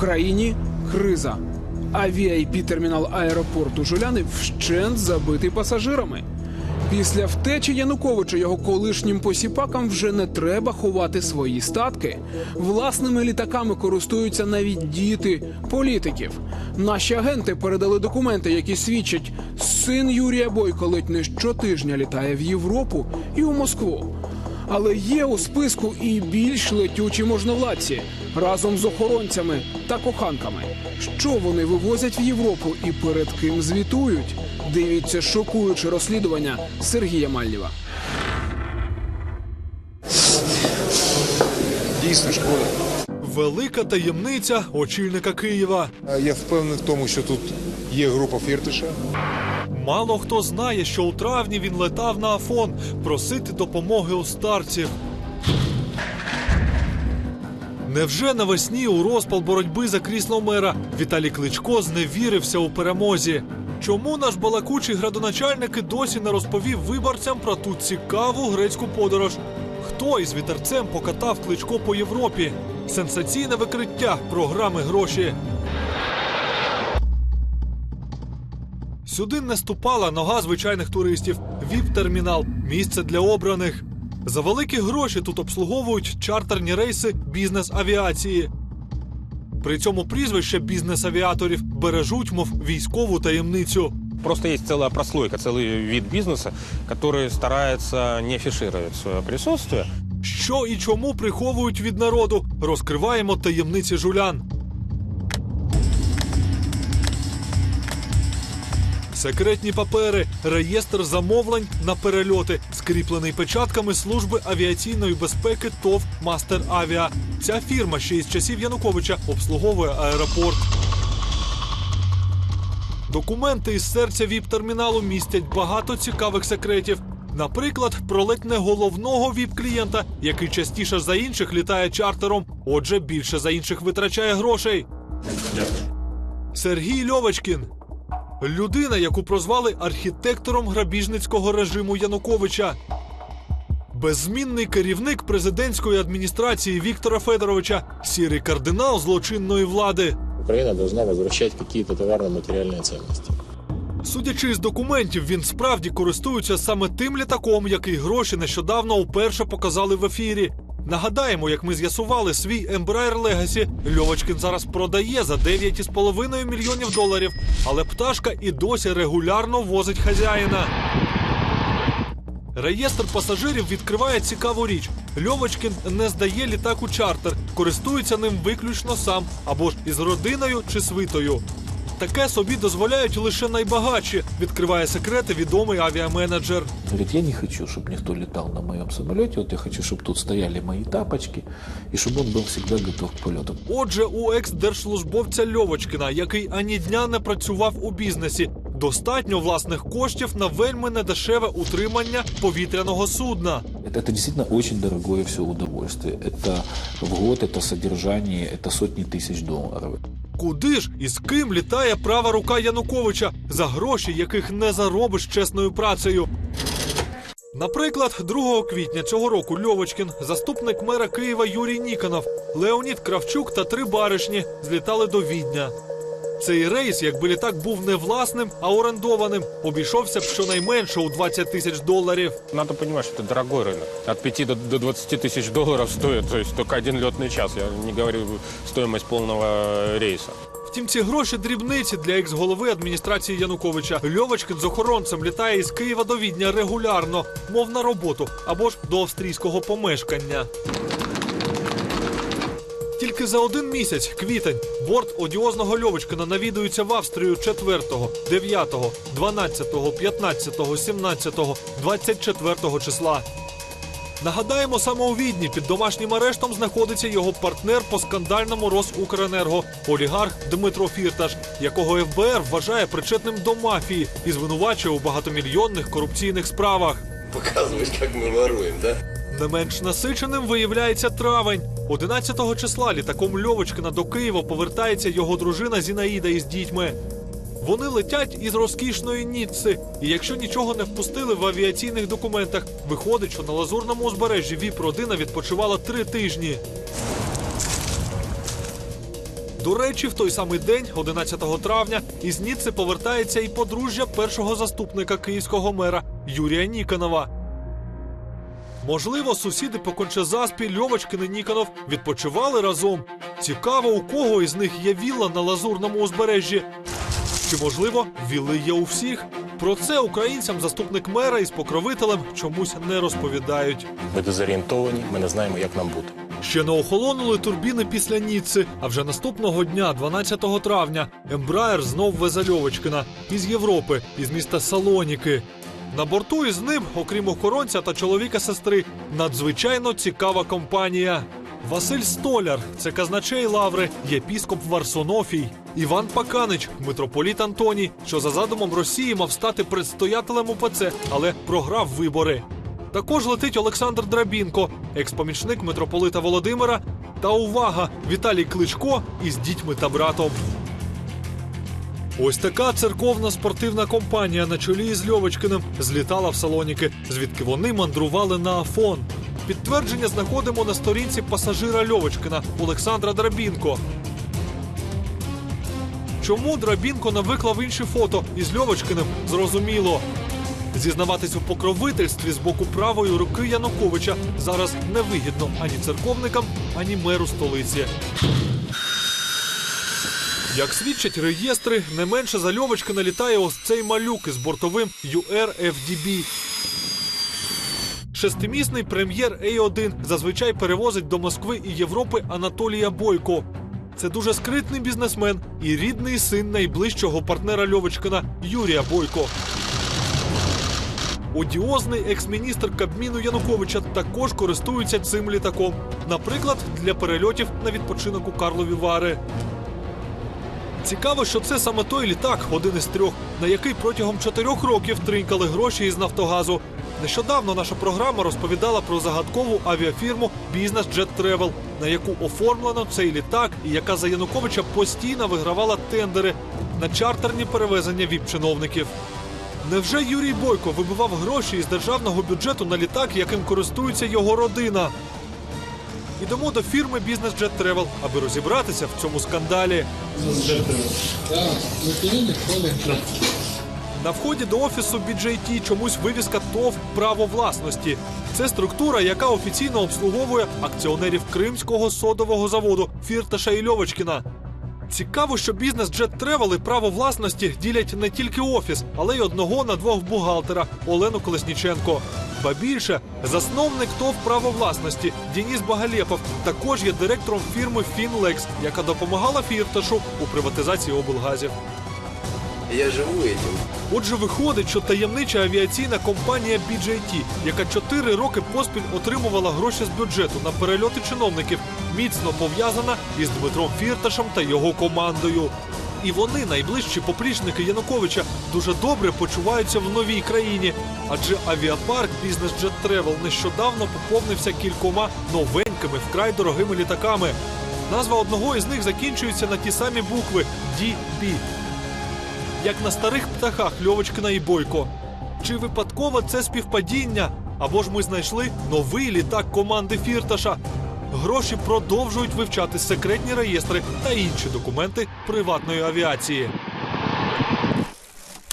Країні криза. А vip термінал аеропорту Жуляни вщент забитий пасажирами. Після втечі Януковича його колишнім посіпакам вже не треба ховати свої статки. Власними літаками користуються навіть діти політиків. Наші агенти передали документи, які свідчать, син Юрія Бойко ледь не щотижня літає в Європу і у Москву. Але є у списку і більш летючі можновладці разом з охоронцями та коханками. Що вони вивозять в Європу і перед ким звітують? Дивіться шокуюче розслідування Сергія Мальнєва. Дійсно шкода. Велика таємниця очільника Києва. Я впевнений в тому, що тут є група Фіртиша. Мало хто знає, що у травні він летав на Афон просити допомоги у старців. Невже навесні у розпал боротьби за крісло мера Віталій Кличко зневірився у перемозі? Чому наш балакучий градоначальник і досі не розповів виборцям про ту цікаву грецьку подорож? Хто із вітерцем покатав Кличко по Європі? Сенсаційне викриття програми гроші. Сюди не ступала нога звичайних туристів. Віп-термінал місце для обраних. За великі гроші тут обслуговують чартерні рейси бізнес-авіації. При цьому прізвище бізнес-авіаторів бережуть, мов військову таємницю. Просто есть целая прослойка, целый вид бизнеса, который старается не афишировать свое присутствие. Що і чому приховують від народу, розкриваємо таємниці жулян. Секретні папери, реєстр замовлень на перельоти, скріплений печатками служби авіаційної безпеки ТОВ Мастер Авіа. Ця фірма ще із часів Януковича обслуговує аеропорт. Документи із серця ВІП-терміналу містять багато цікавих секретів. Наприклад, про ледь не головного ВІП-клієнта, який частіше за інших літає чартером, отже, більше за інших витрачає грошей. Сергій Льовочкін. Людина, яку прозвали архітектором грабіжницького режиму Януковича. Беззмінний керівник президентської адміністрації Віктора Федоровича, сірий кардинал злочинної влади. Украина должна возвращать какие-то товарно-материальные ценности. Судячи з документів, він справді користується саме тим літаком, який гроші нещодавно уперше показали в ефірі. Нагадаємо, як ми з'ясували, свій Embraer Legacy Льовочкін зараз продає за 9,5 мільйонів доларів, але пташка і досі регулярно возить хазяїна. Реєстр пасажирів відкриває цікаву річ. Льовочкін не здає літак у чартер, користується ним виключно сам або ж із родиною чи свитою. Таке собі дозволяють лише найбагатші, відкриває секрети відомий авіаменеджер. Говорит, я не хочу, чтобы никто летал на моем самолете, вот я хочу, чтобы тут стояли мои тапочки, и чтобы он был всегда готов к полетам. Отже, у екс-держслужбовця Льовочкина, який ані дня не працював у бізнесі, достатньо власних коштів на вельми недешеве утримання повітряного судна. Это, это действительно очень дорогое все удовольствие. Это в год, это содержание, это сотни тысяч долларов. Куди ж і з ким літає права рука Януковича, за гроші, яких не заробиш чесною працею? Наприклад, 2 квітня цього року Льовочкін, заступник мера Києва Юрій Ніконов, Леонід Кравчук та три баришні злітали до Відня. Цей рейс, якби літак був не власним, а орендованим, обійшовся б щонайменше у 20 тисяч доларів. Надо понимать, что это дорогой рынок. От 5 до, до 20 тысяч долларов стоит, то есть только один летный час. Я не говорю стоимость полного рейса. Втім, ці гроші дрібниці для екс-голови адміністрації Януковича. Льовочкин з охоронцем літає із Києва до Відня регулярно, мов на роботу або ж до австрійського помешкання. Тільки за один місяць, квітень, борт одіозного Льовочкина навідується в Австрію 4, 9, 12, 15, 17, 24 числа. Нагадаємо, саме у Відні під домашнім арештом знаходиться його партнер по скандальному Росукренерго олігарх Дмитро Фірташ, якого ФБР вважає причетним до мафії і звинувачує у багатомільйонних корупційних справах. Показывать, как мы воруем, да? Не менш насиченим виявляється травень. 11 числа літаком Льовочкина до Києва повертається його дружина Зінаїда із дітьми. Вони летять із розкішної Ніцци, і якщо нічого не впустили в авіаційних документах, виходить, що на лазурному узбережжі віп родина відпочивала три тижні. До речі, в той самий день, 11 травня, із Ніцци повертається і подружжя першого заступника київського мера Юрія Ніконова. Можливо, сусіди по Кончезаспі, Льовочкин і Ніконов відпочивали разом. Цікаво, у кого із них є вілла на лазурному узбережжі. Чи можливо вілли є у всіх? Про це українцям заступник мера із покровителем чомусь не розповідають. Ми дезорієнтовані, ми не знаємо, як нам бути. Ще не охолонули турбіни після Ніцци, а вже наступного дня, 12 травня, Ембраєр знов везе Льовочкина із Європи, із міста Салоніки. На борту із ним, окрім охоронця та чоловіка сестри, надзвичайно цікава компанія. Василь Столяр, це казначей Лаври, єпіскоп Варсонофій, Іван Паканич, митрополіт Антоній, що за задумом Росії мав стати предстоятелем УПЦ, але програв вибори. Також летить Олександр Драбінко, екс-помічник митрополита Володимира. Та увага! Віталій Кличко із дітьми та братом. Ось така церковна спортивна компанія на чолі із Льовочкиним злітала в Салоніки, звідки вони мандрували на Афон. Підтвердження знаходимо на сторінці пасажира Льовочкина Олександра Драбінко. Чому Драбінко не виклав інші фото із Льовочкиним, зрозуміло. Зізнаватись у покровительстві з боку правої руки Януковича зараз невигідно ані церковникам, ані меру столиці. Як свідчать реєстри, не менше за Льовочкина літає ось цей малюк із бортовим UR-FDB. Шестимісний прем'єр А1 зазвичай перевозить до Москви і Європи Анатолія Бойко. Це дуже скритний бізнесмен і рідний син найближчого партнера Льовочкина Юрія Бойко. Одіозний екс-міністр Кабміну Януковича також користується цим літаком, наприклад, для перельотів на відпочинок у Карлові Вари. Цікаво, що це саме той літак, один із трьох, на який протягом чотирьох років тринькали гроші із Нафтогазу. Нещодавно наша програма розповідала про загадкову авіафірму Business Jet Travel, на яку оформлено цей літак і яка за Януковича постійно вигравала тендери на чартерні перевезення віп-чиновників. Невже Юрій Бойко вибивав гроші із державного бюджету на літак, яким користується його родина? Ідемо до фірми Business Jet Travel, аби розібратися в цьому скандалі. На вході до офісу BJT чомусь вивіска ТОВ право власності. Це структура, яка офіційно обслуговує акціонерів Кримського содового заводу Фірташа і Льовочкіна. Цікаво, що бізнес Jet Travel і право власності ділять не тільки офіс, але й одного на двох бухгалтера Олену Колесніченко. Ба більше, засновник ТОВ право власності Дініс Багалєпов також є директором фірми Фінлекс, яка допомагала Фірташу у приватизації облгазів. Я живу этим. Отже, виходить, що таємнича авіаційна компанія BJT, яка чотири роки поспіль отримувала гроші з бюджету на перельоти чиновників, міцно пов'язана із Дмитром Фірташем та його командою. І вони, найближчі поплічники Януковича, дуже добре почуваються в новій країні. Адже авіапарк Business Jet Travel нещодавно поповнився кількома новенькими, вкрай дорогими літаками. Назва одного із них закінчується на ті самі букви DB як на старих птахах Льовочкина і Бойко. Чи випадково це співпадіння? Або ж ми знайшли новий літак команди Фірташа? Гроші продовжують вивчати секретні реєстри та інші документи приватної авіації.